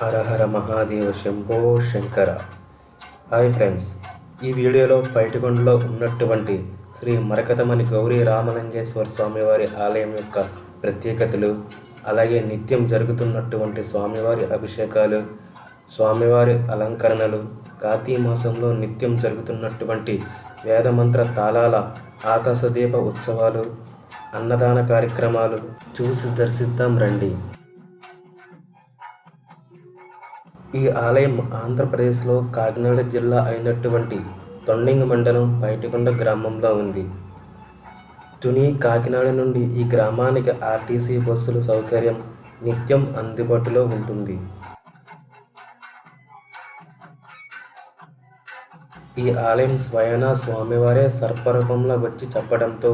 హరహర Mahadeva Shambho Shankara. Hi friends ఈ వీడియోలో బయటకొండలో ఉన్నటువంటి శ్రీ మరకతమణి గౌరీ రామలింగేశ్వర స్వామివారి ఆలయం యొక్క ప్రత్యేకతలు అలాగే నిత్యం జరుగుతున్నటువంటి స్వామివారి అభిషేకాలు స్వామివారి అలంకరణలు కార్తీక మాసంలో నిత్యం జరుగుతున్నటువంటి వేదమంత్ర తాళాల ఆకాశదీప ఉత్సవాలు అన్నదాన కార్యక్రమాలు చూసి దర్శిద్దాం రండి. ఈ ఆలయం ఆంధ్రప్రదేశ్లో కాకినాడ జిల్లా అయినటువంటి తొండింగ మండలం బయటకొండ గ్రామంలో ఉంది. తుని కాకినాడ నుండి ఈ గ్రామానికి ఆర్టీసీ బస్సుల సౌకర్యం నిత్యం అందుబాటులో ఉంటుంది. ఈ ఆలయం స్వయాన స్వామివారే సర్పరూపంలో వచ్చి చెప్పడంతో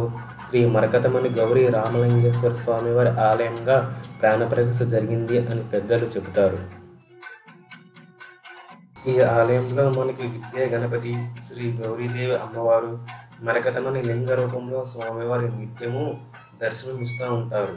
శ్రీ మరకతమణి గౌరీ రామలింగేశ్వర స్వామివారి ఆలయంగా ప్రాణప్రతిష్ఠ జరిగింది అని పెద్దలు చెబుతారు. ఈ ఆలయంలో మనకి విద్యా గణపతి శ్రీ గౌరీదేవి అమ్మవారు మరకతమని లింగ రూపంలో స్వామివారి నిత్యము దర్శనమిస్తూ ఉంటారు.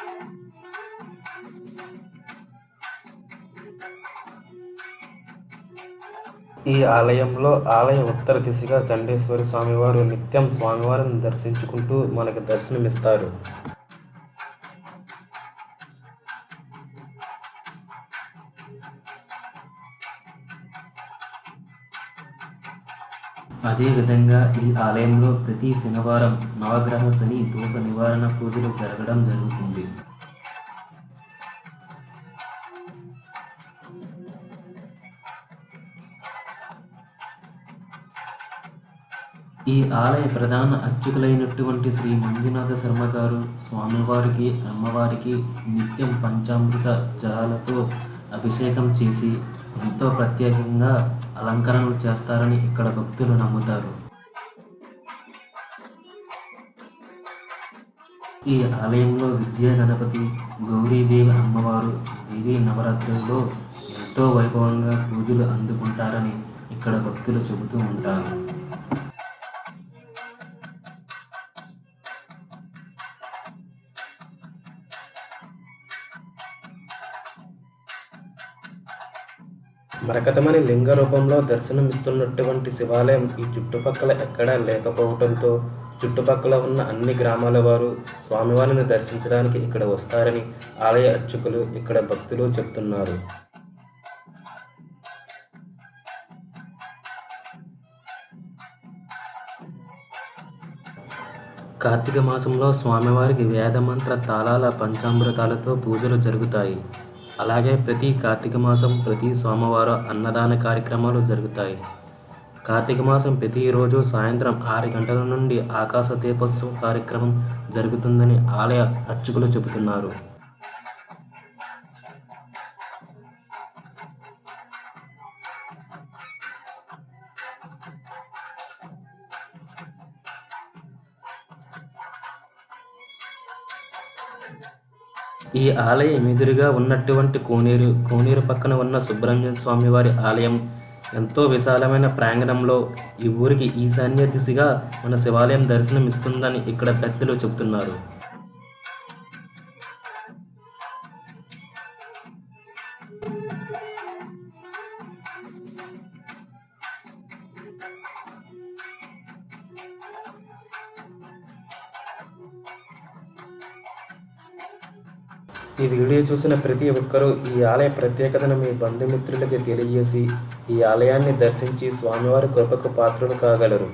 ఈ ఆలయంలో ఆలయ ఉత్తర దిశగా చండేశ్వరి స్వామివారు నిత్యం స్వామివారిని దర్శించుకుంటూ మనకు దర్శనమిస్తారు. అదేవిధంగా ఈ ఆలయంలో ప్రతి శనివారం నవగ్రహ శని దోష నివారణ పూజలు జరగడం జరుగుతుంది. ఈ ఆలయ ప్రధాన అర్చకులైనటువంటి శ్రీ మంజునాథ శర్మ గారు స్వామివారికి అమ్మవారికి నిత్యం పంచామృత జలాలతో అభిషేకం చేసి ఎంతో ప్రత్యేకంగా అలంకరణలు చేస్తారని ఇక్కడ భక్తులు నమ్ముతారు. ఈ ఆలయంలో విద్యా గణపతి గౌరీదేవి అమ్మవారు దేవీ నవరాత్రుల్లో ఎంతో వైభవంగా పూజలు అందుకుంటారని ఇక్కడ భక్తులు చెబుతూ ఉంటారు. మరకతమని లింగ రూపంలో దర్శనమిస్తున్నటువంటి శివాలయం ఈ చుట్టుపక్కల ఎక్కడా లేకపోవడంతో చుట్టుపక్కల ఉన్న అన్ని గ్రామాల వారు స్వామివారిని దర్శించడానికి ఇక్కడ వస్తారని ఆలయ అర్చకులు ఇక్కడ భక్తులు చెప్తున్నారు. కార్తీక మాసంలో స్వామివారికి వేదమంత్ర తాళాల పంచామృతాలతో పూజలు జరుగుతాయి. అలాగే ప్రతి కార్తీక మాసం ప్రతి సోమవారం అన్నదాన కార్యక్రమాలు జరుగుతాయి. కార్తీక మాసం ప్రతిరోజు సాయంత్రం ఆరు గంటల నుండి ఆకాశ దీపోత్సవ కార్యక్రమం జరుగుతుందని ఆలయ అర్చకులు చెబుతున్నారు. ఈ ఆలయం ఎదురుగా ఉన్నటువంటి కోనేరు కోనేరు పక్కన ఉన్న సుబ్రహ్మణ్య స్వామి వారి ఆలయం. ఎంతో విశాలమైన ప్రాంగణంలో ఈ ఊరికి ఈశాన్య దిశగా మన శివాలయం దర్శనం ఇస్తుందని ఇక్కడ పెద్దలు చెబుతున్నారు. ఈ వీడియో చూసిన ప్రతి ఒక్కరూ ఈ ఆలయ ప్రత్యేకతను మీ బంధుమిత్రులకి తెలియజేసి ఈ ఆలయాన్ని దర్శించి స్వామివారి కృపకు పాత్రలు కాగలరు.